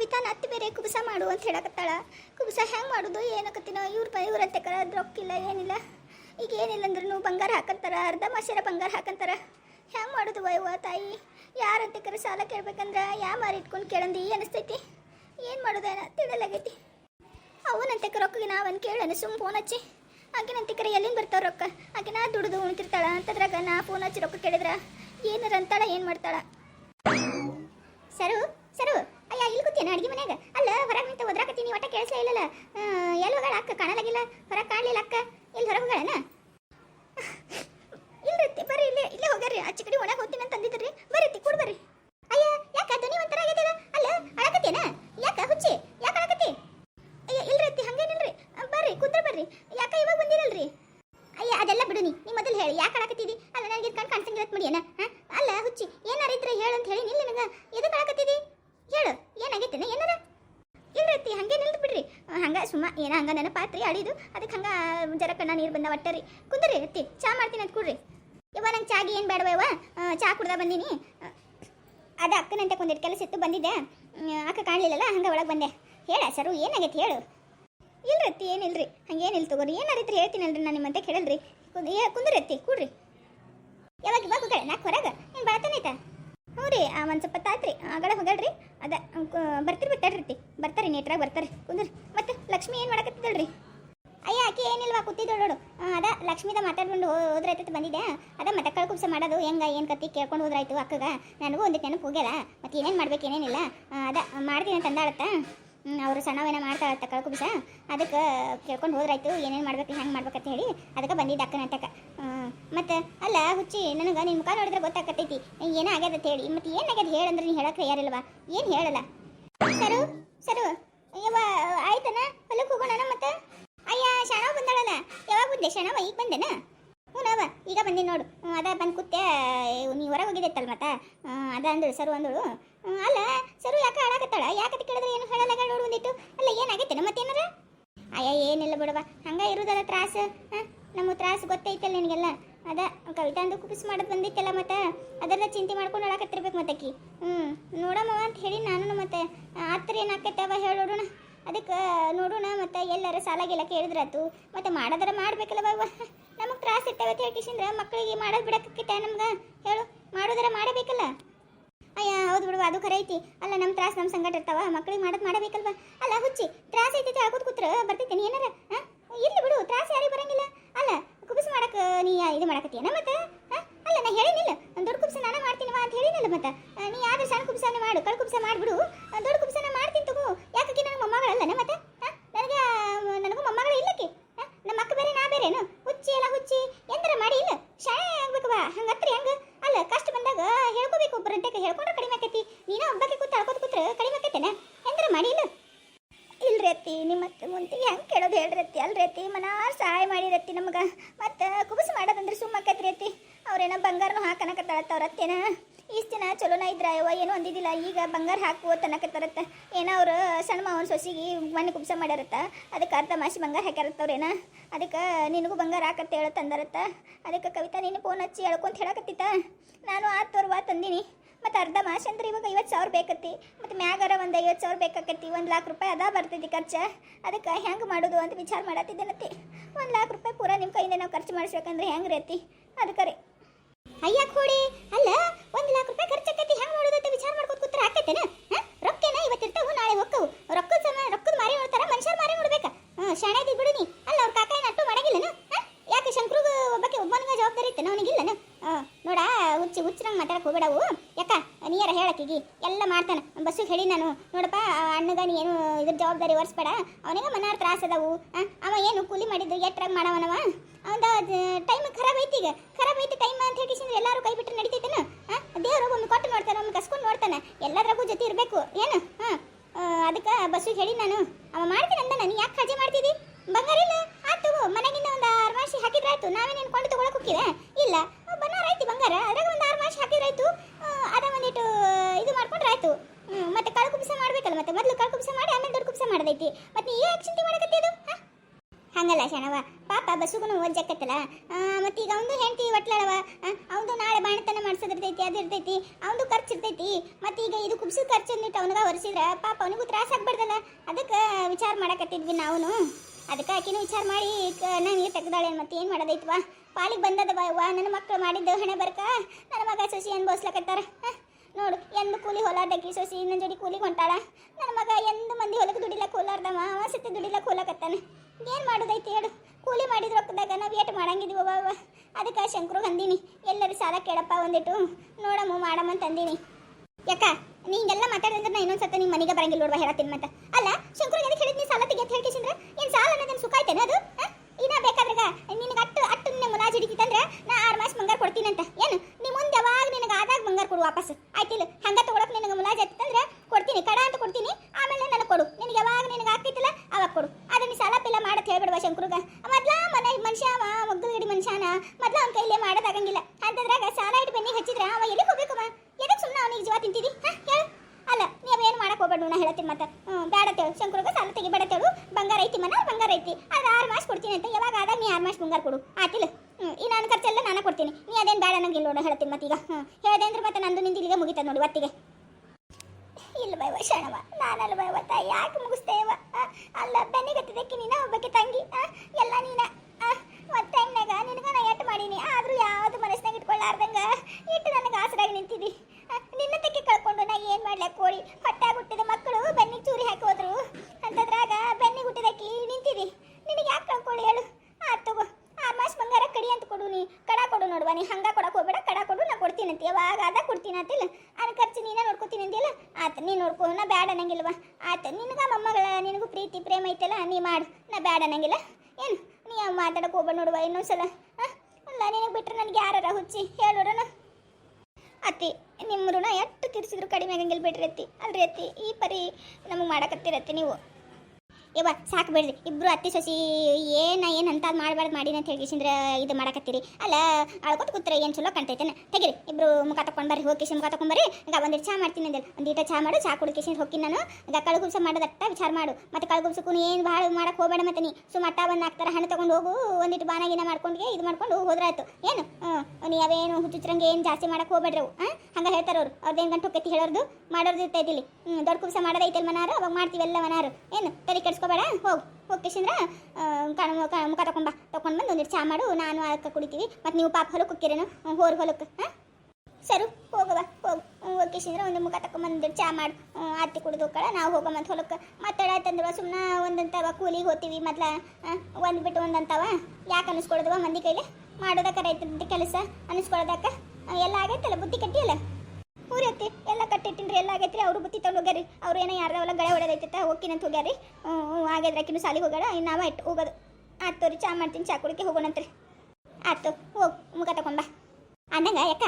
ಕವಿತಾನ ಅತ್ತಿ ಬೇರೆ ಕುಬಸ ಮಾಡು ಅಂತ ಹೇಳಕತ್ತಾಳ. ಕುಬಸ ಹೆಂಗೆ ಮಾಡೋದು, ಏನಕತ್ತಿನೋ ಇವ್ರ ಪ ಅದು ಕರ ರೊಕ್ಕಿಲ್ಲ ಏನಿಲ್ಲ. ಈಗ ಏನಿಲ್ಲ ಅಂದ್ರೂ ಬಂಗಾರ ಹಾಕಂತಾರ, ಅರ್ಧ ಮಾಸರ ಬಂಗಾರ ಹಾಕಂತಾರ. ಹೆಂಗೆ ಮಾಡೋದು ವಯವ್ವ ತಾಯಿ? ಯಾರಂತೆ ಕರ ಸಾಲ ಕೇಳ್ಬೇಕಂದ್ರೆ, ಯಾ ಮಾರಿ ಇಟ್ಕೊಂಡು ಕೇಳಂದಿ ಅನಿಸ್ತೈತಿ ಏನು ಮಾಡೋದೇನ ತಿಳಲಾಗೈತಿ. ಅವನಂತೆ ರೊಕ್ಕಗೆ ನಾವನ್ ಕೇಳನ, ಸುಮ್ ಫೋನ್ ಹಚ್ಚಿ. ಆಕಿನಂತೆ ಕರೆ ಎಲ್ಲಿಂದ ಬರ್ತಾವ ರೊಕ್ಕ? ಆಗಿನ ದುಡ್ದು ಉಣ್ತಿರ್ತಾಳ, ಅಂತದ್ರಾಗ ನಾ ಫೋನ್ ಹಚ್ಚಿ ರೊಕ್ಕ ಕೇಳಿದ್ರ. ಏನಾರ ಅಂತಾಳ, ಏನು ಮಾಡ್ತಾಳ ಸರು ಸರು ಅಯ್ಯ ಇಲ್ಲಿ ಕೂತೇನ ಅಡ್ಗೆ ಮನ್ಯಾಗ ಅಲ್ಲ ಹೊರಗೆ ನಿಂತು ಒದ್ರಾಕತ್ತೀನಿ ಒಟ್ಟ ಕೇಳಿಸ್ಲೇ ಇಲ್ಲಲ್ಲ. ಎಲ್ಲಿ ಹೋಗಳ ಅಕ್ಕ ಕಾಣಲಾಗಿಲ್ಲ. ಹೊರಗೆ ಕಾಣಲಿಲ್ಲ ಅಕ್ಕ. ಇಲ್ಲಿ ಹೊರಗೆ ಹೋಗಳನ ಇಲ್ರಿ ಬರ್ರಿ ಇಲ್ಲೇ ಇಲ್ಲೇ ಹೋಗ್ಯಾರಿ ಆಚೆ ಕಡೆ ಒಳಗೆ ಹೋಗ್ತೀನಿ ಅಂತ ಅಂದಿದ್ರಿ. ಬರ್ರಿ ಕೂಡ ಬರ್ರಿ ಅಯ್ಯ, ಯಾಕ ಧ್ವನಿ ಒಂಥರ ಆಗಿದೆ ಅಲ್ಲ ಅಳಕತ್ತೇನ ಯಾಕ ಹುಚ್ಚಿ? ಯಾಕ ಅಳಕತ್ತಿ? ಅಯ್ಯ ಇಲ್ರಿ ಅತ್ತಿ ಹಂಗೇನಿಲ್ರಿ ಬರ್ರಿ ಕುಂದ್ರ ಬರ್ರಿ. ಯಾಕ ಇವಾಗ ಬಂದಿರಲ್ರಿ? ಅಯ್ಯ, ಅದೆಲ್ಲ ಬಿಡು ನೀ. ನೀ ಮೊದಲು ಹೇಳಿ, ಯಾಕೆ ಅಳಕತ್ತಿದಿ? ಅಲ್ಲ ನನಗೆ ಇದ್ಕೊಂಡು ಕಾಣ್ಸಂಗಿಲ್ಲ ಮಡಿಯನ? ಅಲ್ಲ, ಹುಚ್ಚಿ, ಏನಾರ ಹೇಳು ಅಂತ ಹೇಳಿ ನಿಲ್ಲ ನನಗೆ. ಎದಕ್ಕೆ ಅಳಕತ್ತಿದಿ ಹೇಳು ಏನಾಗೈತೇನ ಏನಾರ ಇಲ್ರಿ ಅತ್ತಿ ಹಂಗೇನಿಲ್ಲ ಬಿಡ್ರಿ ಅ, ಹಂಗ ಸುಮ್ಮ ಏನ ಹಂಗ ನನ್ನ ಪಾತ್ರೆ ಅಳಿದು. ಅದಕ್ಕೆ ಹಂಗ ಜರ ಕಣ್ಣ ನೀರು ಬಂದ ಒಟ್ಟರಿ ಕುಂದ್ರಿ ಅತ್ತಿ. ಚಾ ಮಾಡ್ತೀನಿ ಅಂತ ಕೊಡ್ರಿ. ಯವ್ವ, ನಂಗೆ ಚಾಗಿ ಏನು ಬೇಡವ ಯವ್ವ? ಚಾ ಕುಡ್ದ ಬಂದೀನಿ. ಅದ ಅಕ್ಕನಂತೆ ಕುಂದಿಟ್ಟು ಕೆಲಸ ಇತ್ತು, ಬಂದಿದ್ದೆ. ಅಕ್ಕ ಕಾಣಲಿಲ್ಲಲ್ಲ, ಹಂಗೆ ಒಳಗೆ ಬಂದೆ. ಹೇಳ, ಸರು, ಏನಾಗೈತೆ ಹೇಳು. ಇಲ್ರಿ ಅತ್ತಿ ಹಂಗೆ ಹಂಗೇನಿಲ್ಲ ತಗೋರಿ. ಏನಾರಿದ್ರೆ ಹೇಳ್ತೀನಲ್ರಿ ನಾನು ನಿಮ್ಮಂತೆ ಕೇಳಲ್ರಿ. ಕುಂದ್ರಿ ಅತ್ತಿ, ಕೂಡ್ರಿ. ಯಾವಾಗ ಇವಾಗ ಹೋಗ್ಯಾಳ ನಾಲ್ಕು ಹೊರಗೆ. ಏನು ಬಾತನೈತ ಹ್ಞೂ ರೀ ಒಂದು ಸ್ವಲ್ಪ ತಾತ್ರಿ. ಆಗಳ ಹೋಗ್ಯಾಳ್ರಿ ಅದ ಬರ್ತೀರಿ ತಡ್ರಿ ಅತ್ತಿ. ಬರ್ತಾರೆ, ನೀಟ್ರಾಗ ಬರ್ತಾರೆ. ಕುಂದ್ರಿ. ಮತ್ತೆ ಲಕ್ಷ್ಮಿ ಏನು ಮಾಡಕತ್ತಿದ್ದಳ್ರಿ? ಅಯ್ಯ, ಆಕೆ ಏನಿಲ್ವಾ? ಕೂತಿದ್ದಳು ನೋಡು. ಅದ, ಲಕ್ಷ್ಮಿದ ಮಾತಾಡ್ಕೊಂಡು ಹೋದ್ರಾಯ್ತು ಬಂದಿದ್ದೆ ಅದ, ಮತ್ತೆ ಕಳ್ಕುಬ್ಸ ಮಾಡೋದು ಹೆಂಗ, ಏನು ಕತ್ತಿ ಕೇಳ್ಕೊಂಡು ಹೋದ್ರಾಯ್ತು ಅಕ್ಕಗ? ನನಗೂ ಒಂದಿಟ್ಟು ನೆನಪು ಹೋಗ್ಯದ. ಮತ್ತೆ ಏನೇನು ಮಾಡ್ಬೇಕು, ಏನೇನಿಲ್ಲ? ಅದ, ಮಾಡ್ತೀನಿ ಅಂತ ಅಂದಾಳತ್ತ? ಅವರು ಸಣ್ಣವೇನ ಮಾಡ್ತಾಳತ್ತ ಕಳ್ಕುಬ್ಸ ಅದಕ್ಕೆ ಕೇಳ್ಕೊಂಡು ಹೋದ್ರಾಯ್ತು, ಏನೇನು ಮಾಡ್ಬೇಕು, ಹೆಂಗೆ ಮಾಡ್ಬೇಕಂತ ಹೇಳಿ, ಅದಕ್ಕೆ ಬಂದಿದ್ದ ಅಕ್ಕನ ಅಂತಕ ಮತ್ತು, ಅಲ್ಲ, ಹುಚ್ಚಿ, ನನಗೆ ನಿನ್ನ ಮುಖ ನೋಡಿದ್ರೆ ಗೊತ್ತಾಗತ್ತೈತಿ ಏನೋ ಆಗ್ಯದ ಅಂತ ಹೇಳಿ. ಮತ್ತೆ ಏನಾಗ್ಯದ ಹೇಳಂದ್ರೆ ನೀನು ಹೇಳಕ್ಕೆ ಯಾರಿಲ್ವಾ ಏನು ಹೇಳಲ್ಲ. ಸರು ಸರು, ಯವ್ವ, ಆಯ್ತನ? ಹೊಲಕ್ಕೆ ಹೋಗೋಣ ಮತ್ತೆ? ಅಯ್ಯ, ಶಣವ ಬಂದಾಳಲ್ಲ. ಯಾವಾಗ ಬಂದೆ, ಶಣವ ಈಗ ಬಂದೆನ? ಹ್ಞೂನವ ಈಗ ಬಂದೀನಿ ನೋಡು. ಅದ ಬಂದು ಕೂತ್ಯ ನೀ ಹೊರಗೆ ಹೋಗಿದ್ದತ್ತಲ್ಲ ಮತ್ತೆ? ಅದ ಅಂದಳು, ಸರು ಅಂದಳು. ಅಲ್ಲ, ಸರು ಯಾಕೆ ಹಾಳಾಕತ್ತಾಳ ಯಾಕಂತ ಕೇಳಿದ್ರೆ ಏನು ಹೇಳಲ್ಲ ನೋಡು ಒಂದಿಟ್ಟು. ಅಲ್ಲ ಏನಾಗೈತೆ ಮತ್ತೇನಾರ? ಅಯ್ಯ, ಏನಿಲ್ಲ ಬಿಡವ ಹಂಗ ಇರುದಲ್ಲ ತ್ರಾಸ ನಮ್ಮ ತ್ರಾಸ ಗೊತ್ತೈತಲ್ಲ ನಿನಗೆಲ್ಲ. ಅದ, ಕವಿತಾ ಅಂದು ಕುಪಿಸ್ ಮಾಡೋದು ಬಂದಿತ್ತಲ್ಲ ಮತ್ತೆ? ಅದೆಲ್ಲ ಚಿಂತೆ ಮಾಡ್ಕೊಂಡು ಹೇಳಕತ್ತಿರ್ಬೇಕು ಮತ್ತಕ್ಕಿ ಹ್ಞೂ ನೋಡಮ್ಮ ಅಂತ ಹೇಳಿ ನಾನು ಮತ್ತೆ ಆತ್ರ ಏನಾಕೈತವ ಹೇಳೋಣ ಅದಕ್ಕೆ, ನೋಡೋಣ ಮತ್ತೆ ಎಲ್ಲರ ಸಾಲ ಗೀಲ ಕೇಳಿದ್ರಾತು. ಮತ್ತೆ ಮಾಡೋದರ ಮಾಡ್ಬೇಕಲ್ಲ ಬಾವ ನಮಗೆ ತ್ರಾಸ ಇರ್ತವೆ ಅಂತ ಹೇಳ್ಕಿಸಿಂದ್ರೆ ಮಕ್ಕಳಿಗೆ ಮಾಡೋದು ಬಿಡಕ್ಕಿತ್ತ ನಮ್ಗೆ. ಹೇಳು, ಮಾಡೋದರ ಮಾಡಬೇಕಲ್ಲ. ಅಯ್ಯ, ಹೌದು ಬಿಡುವ, ಅದು ಖರೆ ಐತಿ. ಅಲ್ಲ ನಮ್ಮ ತ್ರಾಸ ನಮ್ಮ ಸಂಗಟ ಇರ್ತಾವ ಮಕ್ಕಳಿಗೆ ಮಾಡೋದು ಮಾಡಬೇಕಲ್ವ? ಅಲ್ಲ, ಹುಚ್ಚಿ, ತ್ರಾಸ ಐತಿ ಹಾಕೋದು ಕೂತ್ರ ಬರ್ತೈತೇನೆ ಏನಾರ? ಹಾಂ? ಇರ್ಲಿ ಬಿಡು, ತ್ರಾಸ ಯಾರಿಗೆ ಬರಂಗಿಲ್ಲ. ಅಲ್ಲ, ಕುಬಸ್ ಮಾಡಕ್, ನೀ ಇದು ಮಾಡಕತ್ತೀಯನ ಮತ್ತೆ? ಅಲ್ಲ, ನಾ ಹೇಳಿನಿಲ್ಲ. ದೊಡ್ಡ ಕುಬ್ಸ ನಾನು ಮಾಡ್ತೀನಿ ಅಂತ ಹೇಳಿನಲ್ಲ ಮತ್ತೆ? ನೀ ಆದ್ರೆ ಸಣ್ಣ ಕುಬ್ಸನೇ ಮಾಡು, ಕಳ್ ಕುಬ್ಸ ಮಾಡ್ಬಿಡು. ದೊಡ್ಡ ಕುಬ್ಸನ ಮಾಡ್ತೀನಿ ತಗೋ. ಯಾಕೆ ನನ್ನ ಮೊಮ್ಮಗಳಲ್ಲನ ಮತ್ತೆ ಹಾ? ನನಗೆ ಆ, ನನಗೂ ಮೊಮ್ಮಗಳ ಇಲ್ಲಕ್ಕೆ ಹಾ? ನಮ್ಮ ಅಕ್ಕ ಬೇರೆ ನಾ ಬೇರೆನು ಹುಚ್ಚಿ ಎಲ್ಲ ಹುಚ್ಚಿ ಎಂತರ ಮಾಡಿ ಇಲ್ಲ ಶಾಣೆ ಆಗ್ಬೇಕವ ಹಂಗತ್ರಿ ಹಂಗ ಅಲ್ಲ ಕಷ್ಟ ಬಂದಾಗ ಹೇಳ್ಕೋಬೇಕು ಒಬ್ಬರಂತೆ ಹೇಳ್ಕೊಂಡ್ರೆ ಕಡಿಮೆ ಆಕೈತಿ ನೀನ ಒಬ್ಬಕ್ಕೆ ಕೂತ್ ಅಳ್ಕೋತ ಕೂತ್ರ ಕಡಿಮೆ ಆಕೈತೆನ ಎಂತರ ಮಾಡಿ ಇಲ್ಲ ಇಲ್ರಿ ಅತ್ತಿ ನಿಮ್ಮ ಅತ್ತೆ ಮುಂತಿಗೆ ಹೆಂಗೆ ಕೇಳೋದು ಹೇಳ್ರಿ ಅತ್ತಿ ಅಲ್ರಿ ಅತ್ತಿ ಮನಾರ್ ಸಹಾಯ ಮಾಡಿರತ್ತಿ ನಮ್ಗೆ ಮತ್ತೆ ಕುಬಸ್ ಮಾಡೋದಂದ್ರೆ ಸುಮ್ಮಕ್ಕತ್ರಿ ಅತ್ತಿ ಅವ್ರೇನ ಬಂಗಾರನು ಹಾಕನಕ ತಳತ್ತವ್ರತ್ತೇನ ಇಷ್ಟು ದಿನ ಚಲೋನ ಇದ್ರ ಯವ್ವ ಏನು ಅಂದಿದ್ದಿಲ್ಲ. ಈಗ ಬಂಗಾರ ಹಾಕು ತರತ್ತ. ಏನೋ ಅವ್ರು ಸಣ್ಣ ಮಾವನ ಸೊಸಿಗೆ ಮನೆ ಕುಬ್ಸ ಮಾಡ್ಯಾರತ್ತ. ಅದಕ್ಕೆ ಅರ್ಧ ಮಾಸಿ ಬಂಗಾರ ಹಾಕ್ಯಾರತ್ತವ್ರೇನ? ಅದಕ್ಕೆ ನಿನಗೂ ಬಂಗಾರ ಹಾಕತ್ತೆ ಹೇಳ ತಂದರತ್ತ. ಅದಕ್ಕೆ ಕವಿತಾ ನೀನು ಫೋನ್ ಹಚ್ಚಿ ಹೇಳ್ಕೊಂತ ಹೇಳಕತ್ತಿತ್ತ. ನಾನು ಆತೋರ್ವ ತಂದಿನಿ. ಮತ್ತು ಅರ್ಧ ಮಾಸ ಅಂದ್ರೆ ಇವಾಗ ಐವತ್ತು ಸಾವಿರ ಬೇಕತ್ತಿ. ಮತ್ತು ಮ್ಯಾಗಾರ ಒಂದು ಐವತ್ತು ಸಾವಿರ ಬೇಕಾಕತ್ತಿ. ಒಂದು ಲಾಖ ರೂಪಾಯಿ ಅದ ಬರ್ತೈತಿ ಖರ್ಚು. ಅದಕ್ಕೆ ಹೆಂಗೆ ಮಾಡೋದು ಅಂತ ವಿಚಾರ ಮಾಡತ್ತಿದ್ದೇನತ್ತಿ. ಒಂದು ಲಾಖ ರೂಪಾಯಿ ಪೂರಾ ನಿಮ್ಮ ಕೈಯಿಂದ ನಾವು ಖರ್ಚು ಮಾಡಿಸ್ಬೇಕಂದ್ರೆ ಹೆಂಗೆ ರೀ ಅತ್ತಿ? ಅದಕ್ಕೆ ರೀ ಅಯ್ಯ ಕೋಡಿ ಅಲ್ಲ ಒಂದು ಲಾಖ ರೂಪಾಯಿ ಖರ್ಚಾಕತ್ತಿ ಹೆಂಗೆ ಮಾಡೋದು ಅಂತ ವಿಚಾರ ಮಾಡ್ಕೊತ ಕೂತ್ರೆ ಆಕತ್ತೇನ ರೊಕ್ಕೇನ ಇವತ್ತಿರ್ತಾವು ನಾಳೆ ಹೊಕ್ಕವು ರೊಕ್ಕದ ಸಮ ರೊಕ್ಕದ ಮಾರಿ ನೋಡ್ತಾರ ಮನುಷ್ಯರ ಮಾರಿ ನೋಡ್ಬೇಕಾ ಹ್ಞೂ ಶಾಣೆ ಬಿಡು ನೀ ಅಲ್ಲ ಅವ್ರ ಕಾಕ ಏನು ಅಟ್ಟು ಮಾಡಂಗಿಲ್ಲನ ಯಾಕೆ ಶಂಕ್ರುಗ ಒಬ್ಬಕ್ಕೆ ಒಬ್ಬನಿಗೆ ಜವಾಬ್ದಾರಿ ಇತ್ತನ ಅವನಿಗಿಲ್ಲನ ನೋಡ ಹುಚ್ಚಿ ಹುಚ್ಚರಂಗೆ ಮಾತಾಡಕ್ಕೆ ಹೋಗ್ಬೇಡವು ಯಾಕ ನೀಯಾರ ಹೇಳಕ್ಕಿಗಿ ಎಲ್ಲ ಮಾಡ್ತಾನೆ ಬಸ್ಸಿಗೆ ಹೇಳಿ ನಾನು ನೋಡಪ್ಪ ಆ ಅಣ್ಣಗ ನೀ ಏನು ಇದ್ರ ಜವಾಬ್ದಾರಿ ಒರೆಸ್ಬೇಡ ಅವನಿಗೆ ಮನಾರ್ ತ್ರಾಸ ಅದಾವು ಆ, ಅವ ಏನು ಕೂಲಿ ಮಾಡಿದ್ದು ಎಟ್ರಾಗ ಮಾಡವನವ ಅವಂದ ಟೈಮ್ ಖರಾಬ್ ಐತಿ ಈಗ ಖರಾಬ್ ಐತೆ ಟೈಮ್ ಅಂತ ಹೇಳಿ ಎಲ್ಲರೂ ಕೈ ಬಿಟ್ಟರೆ ನಡೀತೈತೆನ? ದೇವರು ಒಮ್ಮೆ ಕೊಟ್ಟು ನೋಡ್ತಾನೆ, ಒಮ್ಮೆ ಕಸ್ಕೊಂಡು ನೋಡ್ತಾನೆ. ಎಲ್ಲದ್ರಾಗೂ ಜೊತೆ ಇರಬೇಕು. ಏನು? ಹಾಂ. ಅದಕ್ಕೆ ಬಸ್ಸಿಗೆ ಹೇಳಿ ನಾನು. ಅವ ಮಾಡ್ತೀನಿ ಅಂದ ನಾನು ಯಾಕೆ ಕಾಳಜಿ ಮಾಡ್ತಿದ್ದಿ? ಬಂಗಾರ ಇಲ್ಲ? ಆಯ್ತು ಮನೆಗಿಂದ ಒಂದು ಆರು ಮಾಸಿ ಹಾಕಿದ್ರಾಯ್ತು. ನಾವೇನೇನು ಕೊಂಡು ತೊಗೊಳಕ್ಕೆ ಹೋಗಿವೆ ಇಲ್ಲ. ಬಂಗಾರ ಐತಿ ಬಂಗಾರ. ಅದ್ರಾಗ ಒಂದು ಆರು ಮಾಸಿ ಹಾಕಿದ್ರಾಯ್ತು. ಅದ ಒಂದಿಟ್ಟು ಇದು ಮಾಡ್ಕೊಂಡ್ರೆ ಆಯ್ತು ಮತ್ತೆ ಕಳು ಕುಪ್ಸ ಮಾಡ್ಬೇಕಲ್ಲ, ಮತ್ತೆ ಮೊದಲು ಕಳು ಕುಪ್ಸ ಮಾಡಿ, ಆಮೇಲೆ ದೊಡ್ಡ ಕುಪ್ಸ ಮಾಡ್ದೈತಿ. ಮತ್ತೆ ನೀ ಯಾಕೆ ಚಿಂತೆ ಮಾಡಕತ್ತಿ ಅದು? ಹಂಗಲ್ಲ ಶಣವ ಬಸ್ಸುಗೂ ಓದ್ಜಾಕತ್ತಲ್ಲ ಮತ್ತೆ ಈಗ ಅವನು ಹೆಂಡತಿ ಒಟ್ಲಾಳವ ಅವನು ನಾಳೆ ಬಾಣತನ ಮಾಡ್ಸೋದಿರ್ತೈತಿ ಅದು ಇರ್ತೈತಿ ಅವನು ಖರ್ಚು ಇರ್ತೈತಿ. ಮತ್ತೆ ಈಗ ಇದು ಕುಬ್ಸು ಖರ್ಚು ಅಂದ್ಬಿಟ್ಟು ಅವನಿಗೆ ಹೊರಿಸಿದ್ರೆ ಪಾಪ ಅವನಿಗೂ ತ್ರಾಸ ಆಗ್ಬಾರ್ದಲ್ಲ? ಅದಕ್ಕೆ ವಿಚಾರ ಮಾಡಕತ್ತಿದ್ವಿ ನಾವು ಅದಕ್ಕೆ ಆಕಿನೂ ವಿಚಾರ ಮಾಡಿ ನನಗೆ ತೆಗ್ದಾಳೆ ಮತ್ತೆ ಏನು ಮಾಡೋದೈತ್ವಾ ಪಾಲಿಗೆ ಬಂದದ ವಾ, ನನ್ನ ಮಕ್ಕಳು ಮಾಡಿದ್ದು ಹಣೆ ಬರ್ಕ? ನನ್ನ ಮಗ ಸೊಸಿ ಬೋಸ್ಲಕತ್ತಾರ ನೋಡು ಎಂದು ಕೂಲಿ ಹೊಲಾಡಕ್ಕಿ ಸೊಸಿ ನನ್ನ ಜೋಡಿ ಕೂಲಿಗೆ ಹೊಂಟಾಳ ನನ್ನ ಮಗ ಎಂದು ಮಂದಿ ಹೊಲಕ್ಕೆ ದುಡಿಲಕ್ಕೆ ಹೋಲಾರ್ದವ ಅವ ಸತಿ ದುಡಿಲಕ್ಕೆ ಹೋಲಕತ್ತಾನ ಏನು ಮಾಡೋದೈತಿ ಹೇಳು? ಕೂಲಿ ಮಾಡಿದ ರೊಕ್ಕದಾಗ ನಾವು ಏಟು ಮಾಡಂಗಿದೀವ ಅವ್ವ ಅದಕ್ಕೆ ಶಂಕರು ಅಂದೀನಿ. ಎಲ್ಲರೂ ಸಾಲ ಕೇಳಪ್ಪ ಒಂದಿಟ್ಟು ನೋಡಮ್ಮ, ಮಾಡಮ್ಮ ಅಂತ ಅಂದೀನಿ. ಯಾಕ, ನೀ ಹಿಂಗೆಲ್ಲ ಮಾತಾಡಿದ್ರೆ ನಾ ಇನ್ನೊಂದ್ಸತ ನಿಮ್ಮ ಮನೆಗೆ ಬರಂಗಿಲ್ಲ ನೋಡುವ ಹೇಳತ್ತೀನಿ ಮತ್ತೆ. ಅಲ್ಲ, ಶಂಕರು ಎದಕ್ಕೆ ಹೇಳಿದ್ನಿ ಸಾಲ ತೆಗಿ ಅಂತ ಹೇಳ್ಕಿಸಿದ್ರೆ ಏನು ಸಾಲ ಅನ್ನೋದನ್ನು ಸುಖ ಆಯ್ತೇನೆ ಅದು? ಇನ್ನ ಬೇಕಾದ್ರಗ ನಿನಗೆ ಅಟ್ಟು ಅಟ್ಟು ನಿನ್ನ ಮುಲಾಜ್ ಹಿಡಿತಿತ್ತಂದ್ರೆ ನಾ ಆರು ಮಾಸ ಬಂಗಾರ ಕೊಡ್ತೀನಿ ಅಂತ ಏನು? ನೀ ಮುಂದೆ ಯಾವಾಗ ನಿನಗೆ ಆದಾಗ ಬಂಗಾರ ಕೊಡು ವಾಪಸ್. ಆಯ್ತಿಲ್ಲ ಹಂಗ ತಗೊಳಕ್ ನಿನಗೆ ಮುಲಾಜ್ ಆಯ್ತಂದ್ರೆ ಕೊಡ್ತೀನಿ, ಕಡ ಅಂತ ಕೊಡ್ತೀನಿ, ಆಮೇಲೆ ನನಗೆ ಕೊಡು. ನಿನಗೆ ಯಾವಾಗ ನಿನಗೆ ಆಗ್ತಿತ್ತಲ್ಲ ಅವಾಗ ಕೊಡು. ಅದ ನೀ ಸಾಲ ಪಿಲ್ಲ ಮಾಡತ್ ಹೇಳ್ಬಿಡುವ ಶಂಕರುಗ. ಮೊದ್ಲ ಮನೆ ಮನುಷ್ಯ ಅವ ಮಗ್ಗಲ್ಗಡಿ ಮನುಷ್ಯನ, ಮೊದ್ಲ ಅವ್ನ ಕೈಲೇ ಮಾಡೋದಾಗಂಗಿಲ್ಲ ಅಂತದ್ರಾಗ ಸಾಲ ಇಟ್ಟು ಬೆನ್ನಿ ಹಚ್ಚಿದ್ರೆ ಅವ ಎಲ್ಲಿಗೆ ಹೋಗ್ಬೇಕಮ್ಮ ಎದಕ್ಕೆ ಸುಮ್ಮನೆ ಅವನಿಗೆ ಜೀವ ತಿಂತಿದಿ? ಹಾ, ಹೇಳು. ಅಲ್ಲ ನೀವೇನು ಮಾಡಕ್ ಹೋಗ್ಬೇಡ ನಾ ಹೇಳ್ತೀನಿ ಮತ್ತೆ. ಬೇಡ ತೇಳು. ಶಂಕರುಗ, ಸಾಲ ತೆಗಿಬೇಡ ತೇಳು. ಮನ ಬಂಗಾರ ಐತಿ. ಅದು ಆರು ಮಾಸ ಕೊಡ್ತೀನಿ ಅಂತ ಯಾವಾಗ ಆದಾಗ ನೀ ಆರು ಮಾಸ ಬಂಗಾರ ಕೊಡು. ಆತಿಲ್ಲ ಈ ನಾನು ಖರ್ಚೆಲ್ಲ ನಾನು ಕೊಡ್ತೀನಿ. ನೀ ಅದೇನು ಬೇಡ ನಂಗೆ ನೋಡ ಹೇಳ್ತೀನಿ ಮತ್ತೀಗ. ಹ್ಞೂ ಹೇಳಿದೆ ಅಂದ್ರೆ ಮತ್ತೆ ನಂದು ನಿಂದ ಇಲ್ಲಿಗೆ ಮುಗಿತದೆ ನೋಡಿ ಒತ್ತಿಗೆ ಇಲ್ಲ ಬೈವ ಶಣವ ನಾನಲ್ಲ ಬೈವ ತಾಯಿ ಯಾಕೆ ಮುಗಿಸ್ತೇವ? ಅಲ್ಲ ಬೆನ್ನಿಗತ್ತಿದ್ದಕ್ಕೆ ನೀನ ಒಬ್ಬಕ್ಕೆ ತಂಗಿ. ಎಲ್ಲ ನೀನ ಮತ್ತೆ ಹೆಣ್ಣಾಗ ನಿನಗ ನಾ ಎಟ್ಟು ಮಾಡೀನಿ ಆದ್ರೂ ಯಾವ್ದು ಮನಸ್ಸಿನಾಗ ಇಟ್ಕೊಳ್ಳಾರ್ದಂಗ ಇಟ್ಟು ನನಗೆ ಆಸರಾಗಿ ನಿಂತಿದಿ ಆ, ನಿನ್ನ ತೆಕ್ಕೆ ಕಳ್ಕೊಂಡು ನಾ ಏನ್ ಮಾಡ್ಲೆ ಕೋಳಿ ಹೊಟ್ಟಾಗ ಹುಟ್ಟಿದ ಮಕ್ಕಳು ಬೆನ್ನಿಗೆ ಚೂರಿ ಹಾಕಿ ಹೋದ್ರು ಅಂತದ್ರಾಗ ಬೆನ್ನಿಗೆ ಹುಟ್ಟಿದಕ್ಕಿ ನಿಂತಿದಿ ನಿನಗೆ ಯಾಕೆ ಕಳ್ಕೊಳ್ಳಿ ಹೇಳು ಆತ್ ತಗೋ ಆರು ಮಾಸ ಬಂಗಾರ ಕಡಿ ಅಂತ ಕೊಡು ನೀ ಕಡ ಕೊಡು ನೋಡುವ ನೀ ಹಂಗ ಕೊಡಕ್ ಹೋಗ್ಬೇಡ ಕಡ ಕೊಡು ನಾ ಕೊಡ್ತೀನಿ ಅಂತ ಯಾವಾಗ ಅದ ಕೊಡ್ತೀನಿ ಅಂತಿಲ್ಲ ಅನ್ ಖರ್ಚು ನೀನೇ ನೋಡ್ಕೊತೀನಿ ಅಂದಿಲ್ಲ ಆತ ನೀ ನೋಡ್ಕೊ ನಾ ಬ್ಯಾಡ ಅನ್ನಂಗಿಲ್ವಾ ಆತ ನಿನಗ ಮೊಮ್ಮಗಳ ನಿನಗೂ ಪ್ರೀತಿ ಪ್ರೇಮ ಐತಲ್ಲ ನೀ ಮಾಡು ನಾ ಬ್ಯಾಡ ಅನ್ನಂಗಿಲ್ಲ ಏನು ನೀ ಮಾತಾಡಕ್ ಹೋಗ್ಬೇಡ ನೋಡುವ ಇನ್ನೊಂದ್ಸಲ? ಅಲ್ಲ, ನಿನಗೆ ಬಿಟ್ಟರೆ ನನಗೆ ಯಾರ ಹುಚ್ಚಿ? ಹೇಳೋಣ ಅತ್ತಿ ನಿಮ್ಮ ಋಣ ಎಷ್ಟು ತೀರಿಸಿದ್ರು ಕಡಿಮೆ ಆಗಂಗಿಲ್ಲ ಬಿಡ್ರಿ ಅತ್ತಿ. ಅಲ್ರಿ ಅತ್ತಿ, ಈ ಪರಿ ನಮಗೆ ಮಾಡಕತ್ತಿರತ್ತಿ ನೀವು. ಇವ ಸಾಕು ಬಿಡ್ರಿ. ಇಬ್ರು ಅತ್ತಿ ಸೊಸಿ, ಏನ, ಏನು ಅಂತ ಮಾಡಬಾರ್ದು ಮಾಡಿ ಅಂತ ಹೇಳಿಸಿಂದ್ರೆ ಇದು ಮಾಡಕತ್ತೀರಿ. ಅಲ್ಲ ಅಳ್ಕೊತ ಕೂತ್ರೆ ಏನು ಚಲೋ ಕಾಣ್ತೈತೇನೆ? ತೆಗಿರಿ, ಇಬ್ರು ಮುಖ ತಕೊಂಡ್ ಬರ್ರಿ, ಹೋಗಿ ಮುಖ ತಕೊಂಡ್ ಬರ್ರಿ. ಈಗ ಒಂದಿಟ್ಟು ಚಾ ಮಾಡ್ತೀನಿ ಅಂದಿಲ್ಲ ಒಂದಿಟ ಚಾ ಮಾಡು, ಚಾ ಕುಡಿ ಕಿಶಿಂದ್ರ ಹೋಗಿ ನಾನು. ಈಗ ಕಳಗುಬ್ಸ ಮಾಡೋದಟ್ಟ ವಿಚಾರ ಮಾಡು. ಮತ್ತೆ ಕಳಗುಬ್ಸಕ್ಕೂ ಏನು ಭಾಳ ಮಾಡಕ್ಕೆ ಹೋಗಬೇಡ ಮತ್ತೆ ನೀ. ಸುಮ್ಮ ಅಟ್ಟ ಒಂದು ಹಾಕ್ತಾರ ಹಣ ಹಣ್ಣು ತಗೊಂಡು ಹೋಗು ಒಂದಿಟ್ಟು ಬಾನಾಗಿನ ಮಾಡ್ಕೊಂಡು ಇದು ಮಾಡ್ಕೊಂಡು ಹೋದ್ರಾಯ್ತು. ಏನು? ನೀ ಅವೇನು ಹುಚ್ಚುಚ್ರಂಗೆ ಏನು ಜಾಸ್ತಿ ಮಾಡಕ್ಕೆ ಹೋಗ್ಬೇಡ್ರಿ ಅವು ಹಾಂ? ಹಂಗೆ ಹೇಳ್ತಾರ ಅವ್ರು. ಏನು ಗಂಟು ಹೇಳರೋದು ಹೇಳೋರ್ದು? ಮಾಡೋರ್ದು ಇರ್ತೈತಿಲ್ಲಿ ದೊಡ್ಡ ಕುಬ್ಸ ಮಾಡೋದೈತಿ ಮನಾರು, ಅವಾಗ ಮಾಡ್ತೀವಿ ಎಲ್ಲ ಮನಾರು. ಏನು? ತಲೆ ಕೆಡ್ಸ್ಕೊಬೇಡ ಹೋಗು ಹೋಗ್ಕೇಶಂದ್ರ ಮುಖ ತಕೊಂಬ ತಗೊಂಡು ಬಂದು ಒಂದಿಟ್ಟು ಚಾ ಮಾಡು, ನಾನು ಅದಕ್ಕೆ ಕುಡಿತೀವಿ. ಮತ್ತು ನೀವು ಪಾಪ ಹೊಲಕ್ಕೆ ಹೋಗ್ತೀರೇನು ಹೋರ್ ಹೊಲಕ್ಕೆ ಹಾಂ ಸರು ಹೋಗವ ಹೋಗು. ಹೋಗ್ಕೇಶಂದ್ರ ಒಂದು ಮುಖ ತಕೊಂಬಂದು ಚಾ ಮಾಡು. ಆರ್ತಿ ಕುಡಿದು ಹೋಗ್ಕಳ ನಾವು ಹೋಗೋ ಮತ್ತು ಹೊಲಕ್ಕೆ ಮಾತಾಡತ್ತಂದ್ವ ಸುಮ್ಮನೆ ಒಂದಂತವ ಕೂಲಿಗೆ ಹೋಗ್ತೀವಿ ಮೊದ್ಲ ಒಂದು ಬಿಟ್ಟು ಒಂದಂತವ. ಯಾಕೆ ಅನಿಸ್ಕೊಳ್ದವ ಮಂದಿ ಕೈಲಿ? ಮಾಡೋದಕ್ಕೆ ರೈತರದ್ದು ಕೆಲಸ ಅನಿಸ್ಕೊಳ್ಳೋದಕ್ಕ ಎಲ್ಲ ಆಗೈತಲ್ಲ, ಬುದ್ಧಿ ಕಟ್ಟಿಯಲ್ಲ? ಊರತ್ತಿ ಎಲ್ಲ ಕಟ್ಟಿಟ್ಟಿನ್ರಿ, ಎಲ್ಲ ಆಗೈತ್ರಿ, ಅವರು ಬುತ್ತಿ ತಗೊಂಡು ಹೋಗ್ಯಾರಿ ಅವ್ರು ಏನೋ ಯಾರ್ದವಲ್ಲ ಗಳೆ ಹೊಡೆದೈತೆ ಹೋಗ್ತೀನಿ ಅಂತ ಹೋಗ್ಯಾರಿ ಹ್ಞೂ ಹ್ಞೂ ಆಗ್ಯದ್ರ ಆಕಿನೂ ಸಾಲಿಗೆ ಹೋಗೋಣ ಇನ್ನು ನಾವ ಇಟ್ಟು ಹೋಗೋದು. ಆತು ರೀ ಚಾ ಮಾಡ್ತೀನಿ, ಚಾ ಕುಡಿಕೆ ಹೋಗೋಣಂತ್ರಿ ಆತು, ಹೋಗಿ, ಮುಖ ತಗೊಂಬ ಅಂದಂಗ, ಯಾಕ?